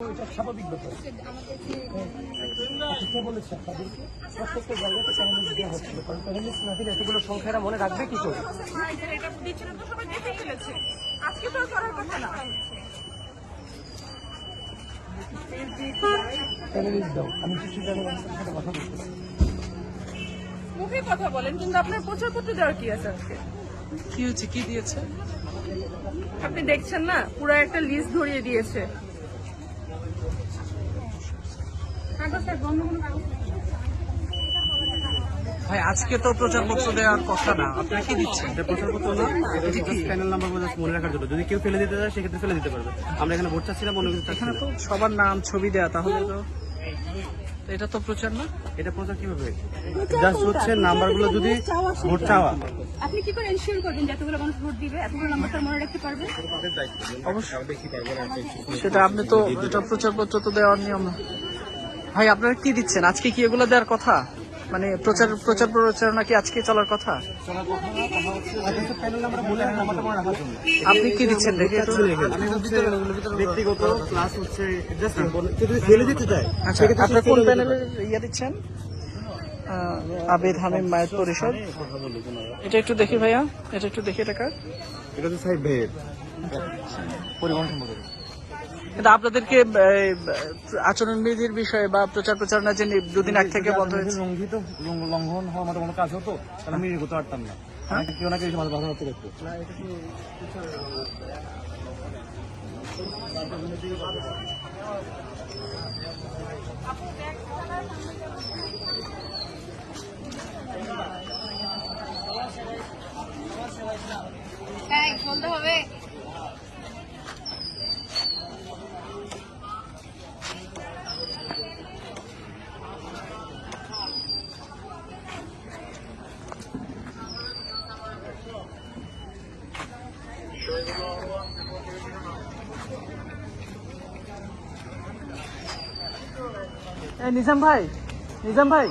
এটা স্বাভাবিক ব্যাপার। কে বলেছে আপনাদেরকে? প্রত্যেকটা জায়গাতে প্যানেলিস্ট দেওয়া হচ্ছিল কারণ প্যানেলিস্ট না দিলে এতগুলো সংখ্যারা মনে রাখবে কি করে? এটা দিচ্ছিল তো সবাই দেখে ফেলেছে আজকে তো করার কথা না প্যানেলিস্ট দাও। আমি কিছু জানি সাথে কথা বলতেছি মুখে কথা বলেন কিন্তু আপনার প্রচার করতে দেওয়ার কি আছে আজকে? কি হয়েছে? কি দিয়েছে? আপনি দেখছেন না? পুরো একটা লিস্ট ধরিয়ে দিয়েছে। ভাই আজকে তো প্রচারপত্র দেওয়ার কথা না। আপনারা কি দিচ্ছেন? এটা প্রচারপত্র না এটা হচ্ছে প্যানেল নাম্বার মনে রাখার জন্য। যদি কেউ ফেলে দিতে চায় সেক্ষেত্রে ফেলে দিতে পারবে। আমরা এখানে ভোট চাচ্ছি না মনে কিছু এখানে না। তো সবার নাম ছবি দেয়া তাহলে তো এটা তো প্রচার না? এটা প্রচার কীভাবে? জাস্ট হচ্ছে নাম্বারগুলো যদি ভোট চাওয়া আপনি কি করে এনশিওর করবেন যে এতগুলো মানুষ ভোট দিবে? এতগুলো নাম্বার তার মনে রাখতে পারবে সেটা আপনি তো এটা প্রচারপত্র তো দেওয়ার নিয়ম না। ভাই আপনারা কি দিচ্ছেন? আজকে কি এগুলো দেওয়ার কথা? মানে প্রচার প্রচার প্রচারণা কি আজকে চলার কথা? আপনি কি দিচ্ছেন দেখে হচ্ছে ব্যক্তিগত ক্লাস হচ্ছে জাস্ট কেউ যদি ফেলে দিতে চায় আচ্ছা আপনার কোন প্যানেলের ইয়ে দিচ্ছেন? আবেদ হামিম মায়ের পরিষদ। এটা একটু দেখি ভাইয়া এটা একটু দেখি টাকা এটা হচ্ছে সাহেব ভাইয়ের পরিবহন সম্পর্কে। কিন্তু আপনাদেরকে আচরণবিধির বিষয়ে বা প্রচার প্রচারণা যে দুদিন আগ থেকে বন্ধ হয়েছে। লঙ্ঘিত লঙ্ঘন হওয়ার মতো কোনো কাজ হতো? তাহলে আমি এগোতে পারতাম না। কেউ না কেউ মাঝে বাধা হতে দেখতো। হ্যাঁ বলতে হবে। নিজাম ভাই নিজাম ভাই